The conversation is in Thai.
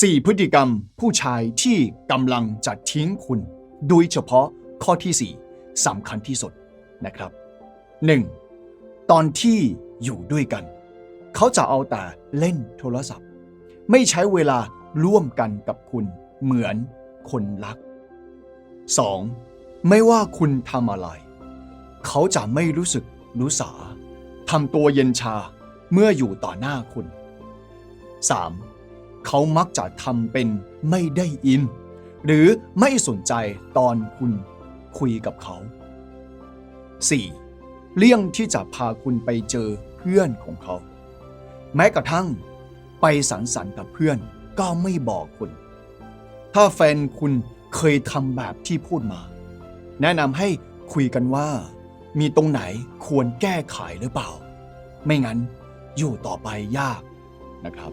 4 พฤติกรรมผู้ชายที่กำลังจะทิ้งคุณ โดยเฉพาะข้อที่ 4สำคัญที่สุดนะครับ 1. ตอนที่อยู่ด้วยกัน เขาจะเอาแต่เล่นโทรศัพท์ ไม่ใช้เวลาร่วมกันกับคุณเหมือนคนรัก 2. ไม่ว่าคุณทำอะไร เขาจะไม่รู้สึกรู้สาทำตัวเย็นชาเมื่ออยู่ต่อหน้าคุณ 3. เขามักจะทำเป็นไม่ได้ยิน หรือไม่สนใจตอนคุณคุยกับเขา 4. เลี่ยงที่จะพาคุณไปเจอเพื่อนของเขา แม้กระทั่ง ไปสังสรรค์กับเพื่อนก็ไม่บอกคุณ ถ้าแฟนคุณเคยทำแบบที่พูดมา แนะนำให้คุยกันว่า มีตรงไหนควรแก้ไขหรือเปล่า ไม่งั้นอยู่ต่อไปยากนะครับ